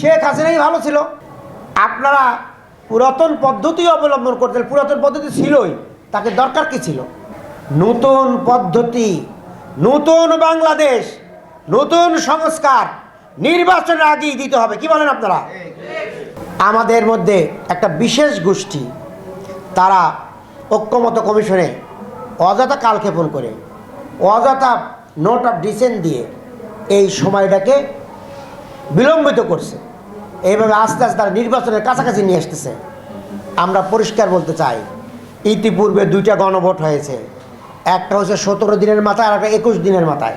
শেখ হাসিনাই ভালো ছিল। আপনারা পুরাতন পদ্ধতি অবলম্বন করতেন, পুরাতন পদ্ধতি ছিলই, তাকে দরকার কি ছিল? নতুন পদ্ধতি, নতুন বাংলাদেশ, নতুন সংস্কার, নির্বাচনের আগেই দিতে হবে, কি বলেন আপনারা? আমাদের মধ্যে একটা বিশেষ গোষ্ঠী, তারা ঐক্যমত কমিশনে অযথা কালক্ষেপণ করে, অযথা নোট অফ ডিসেন্ট দিয়ে এই সময়টাকে বিলম্বিত করছে। এইভাবে আস্তে আস্তে তারা নির্বাচনের কাছাকাছি নিয়ে আসতেছে। আমরা পরিষ্কার বলতে চাই, ইতিপূর্বে দুইটা গণভোট হয়েছে। একটা হচ্ছে সতেরো দিনের মাথায়, আর একটা একুশ দিনের মাথায়।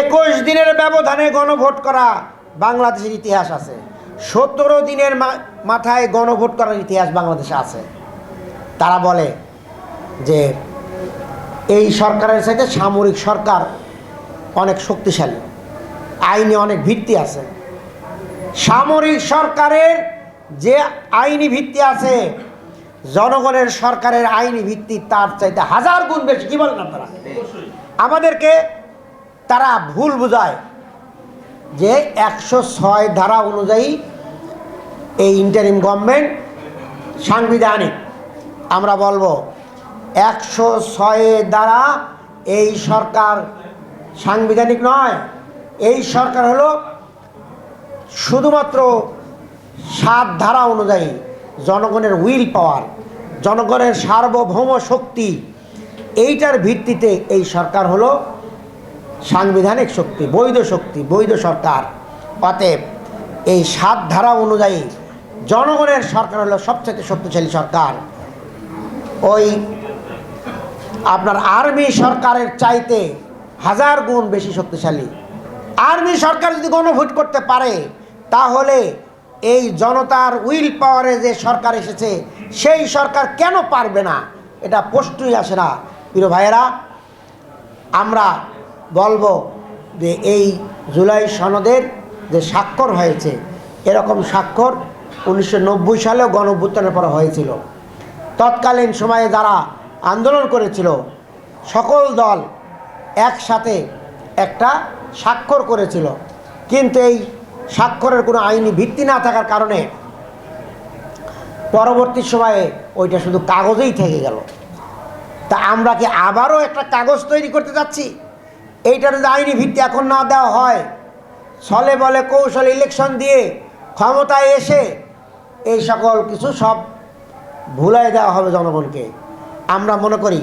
একুশ দিনের ব্যবধানে গণভোট করা বাংলাদেশের ইতিহাস আছে। সতেরো দিনের মাথায় গণভোট করার ইতিহাস বাংলাদেশে আছে। তারা বলে যে এই সরকারের সাথে সামরিক সরকার অনেক শক্তিশালী। আইনে অনেক ভিত্তি আছে। সামরিক সরকারের যে আইনি ভিত্তি আছে, জনগণের সরকারের আইনি ভিত্তি তার চাইতে হাজার গুণ বেশি। কি বলেন আপনারা? আমাদেরকে তারা ভুল বোঝায় যে একশো ছয় ধারা অনুযায়ী এই ইন্টারিম গভর্নমেন্ট সাংবিধানিক। আমরা বলব, একশো ছয়ের দ্বারা এই সরকার সাংবিধানিক নয় এই সরকার হলো শুধুমাত্র সাত ধারা অনুযায়ী জনগণের উইল পাওয়ার, জনগণের সার্বভৌম শক্তি। এইটার ভিত্তিতে এই সরকার হলো সাংবিধানিক শক্তি, বৈধ শক্তি, বৈধ সরকার। অতএব এই সাত ধারা অনুযায়ী জনগণের সরকার হলো সবচেয়ে শক্তিশালী সরকার। ওই আপনার আর্মি সরকারের চাইতে হাজার গুণ বেশি শক্তিশালী। আর্মি সরকার যদি গণভোট করতে পারে, তাহলে এই জনতার উইল পাওয়ারে যে সরকার এসেছে, সেই সরকার কেন পারবে না? এটা প্রশ্নই আসে না। প্রিয় ভাইয়েরা, আমরা বলব যে এই জুলাই সনদের যে স্বাক্ষর হয়েছে, এরকম স্বাক্ষর উনিশশো নব্বই সালেও গণভ্যুত্থানের পর হয়েছিল। তৎকালীন সময়ে যারা আন্দোলন করেছিল, সকল দল একসাথে একটা স্বাক্ষর করেছিল। কিন্তু এই স্বাক্ষরের কোনো আইনি ভিত্তি না থাকার কারণে পরবর্তী সময়ে ওইটা শুধু কাগজেই থেকে গেল। তা আমরা কি আবারও একটা কাগজ তৈরি করতে যাচ্ছি? এইটার যদি আইনি ভিত্তি এখন না দেওয়া হয়, ছলে বলে কৌশলে ইলেকশন দিয়ে ক্ষমতায় এসে এই সকল কিছু সব ভুলাই দেওয়া হবে জনগণকে। আমরা মনে করি,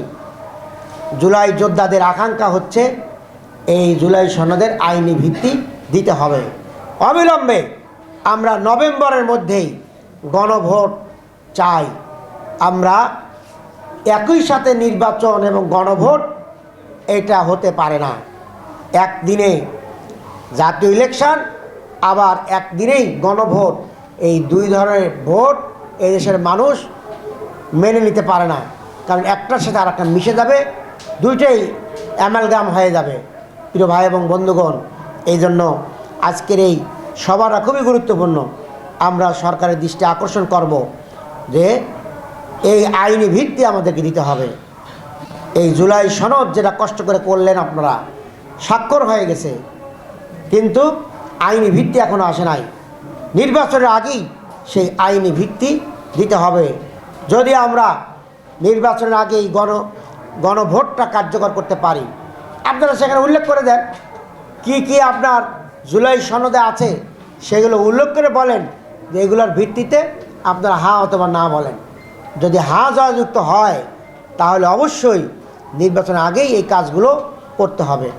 জুলাই যোদ্ধাদের আকাঙ্ক্ষা হচ্ছে এই জুলাই সনদের আইনি ভিত্তি দিতে হবে। অবিলম্বে আমরা নভেম্বরের মধ্যেই গণভোট চাই। আমরা একই সাথে নির্বাচন এবং গণভোট, এটা হতে পারে না। একদিনে জাতীয় ইলেকশন, আবার একদিনেই গণভোট। এই দুই ধরনের ভোট এই দেশের মানুষ মেনে নিতে পারে না। কারণ একটার সাথে আর একটা মিশে যাবে, দুইটাই অ্যামালগাম হয়ে যাবে। প্রিয় ভাই এবং বন্ধুগণ এই জন্য আজকের এই সভাটা খুবই গুরুত্বপূর্ণ। আমরা সরকারের দৃষ্টি আকর্ষণ করব যে এই আইনি ভিত্তি আমাদেরকে দিতে হবে। এই জুলাই সনদ যেটা কষ্ট করে করলেন আপনারা, স্বাক্ষর হয়ে গেছে। কিন্তু আইনি ভিত্তি এখনও আসে নাই। নির্বাচনের আগেই সেই আইনি ভিত্তি দিতে হবে। যদি আমরা নির্বাচনের আগেই গণ, গণভোটটা কার্যকর করতে পারি আপনারা সেখানে উল্লেখ করে দেন, কি কি আপনার জুলাই সনদে আছে, সেগুলো উল্লেখ করে বলেন যে এগুলোর ভিত্তিতে আপনারা হা অথবা না বলেন। যদি হা জয়যুক্ত হয়, তাহলে অবশ্যই নির্বাচনের আগেই এই কাজগুলো করতে হবে।